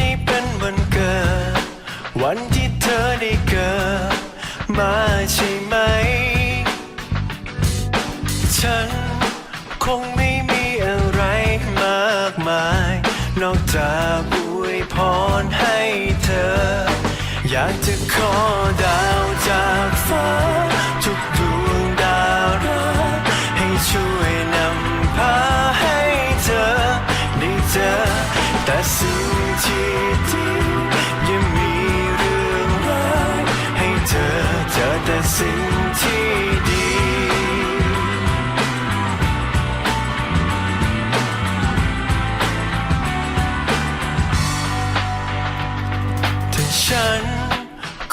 นี้เป็นวันเกิด วันที่เธอได้เกิด มาใช่ไหม ฉันคงไม่มีอะไรมากมาย นอกจากอวยพรให้เธอ อยากจะขอดาวจากฟ้า ทุกดวงดาวราให้ช่วย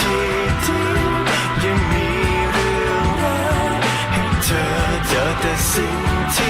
ที่ที่ยังมีเรื่องราวให้เธอเจอแต่สิ่งที่